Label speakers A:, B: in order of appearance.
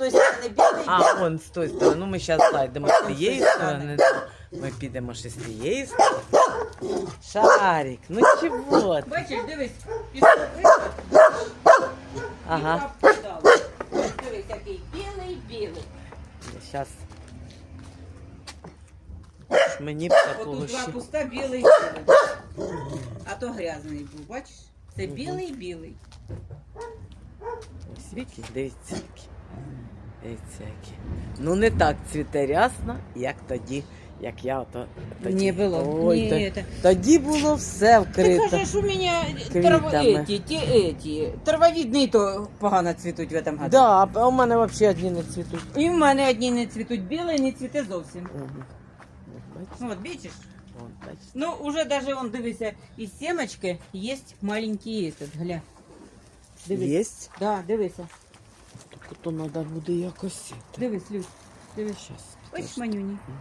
A: той сторони білий.
B: А, вон з тої сторони. Ну, ми зараз зайдемо з тієї сторони. Ми підемо ще з тієї сторони. Шарик, ну чого ти?
A: Бачиш, дивись, пішов
B: Ага.
A: і крапку дали. Ось Дивись, який білий, білий.
B: Зараз. Мені б такого
A: Отут два
B: ще.
A: куста білий, білий. А то грязний був, бачиш? Це білий, білий.
B: Ось Вікі, дивіться які. Дивіться які. Ну не так цвіте рясно, як тоді, як я ото. Тоді.
A: Не було.
B: Ой,
A: Ні,
B: то-
A: это.
B: Тоді було все
A: Ти
B: вкрито.
A: кажеш, у мене
B: Квітами.
A: трав... эти, ті, эти, травовідні то погано цвітуть в этом году.
B: Да, а у мене взагалі одні не цвітуть.
A: І в мене одні не цвітуть, білий не цвіте зовсім.
B: Мгм. От бачите?
A: Ну, от бачиш?
B: От бачите.
A: Ну, уже даже, он, дивися, із семечки є маленький этот, гля. Дивись.
B: Єсть?
A: Да, дивися.
B: То треба буде якось.
A: Дивись, Люсь. Дивись.
B: Щас.
A: Ось манюні.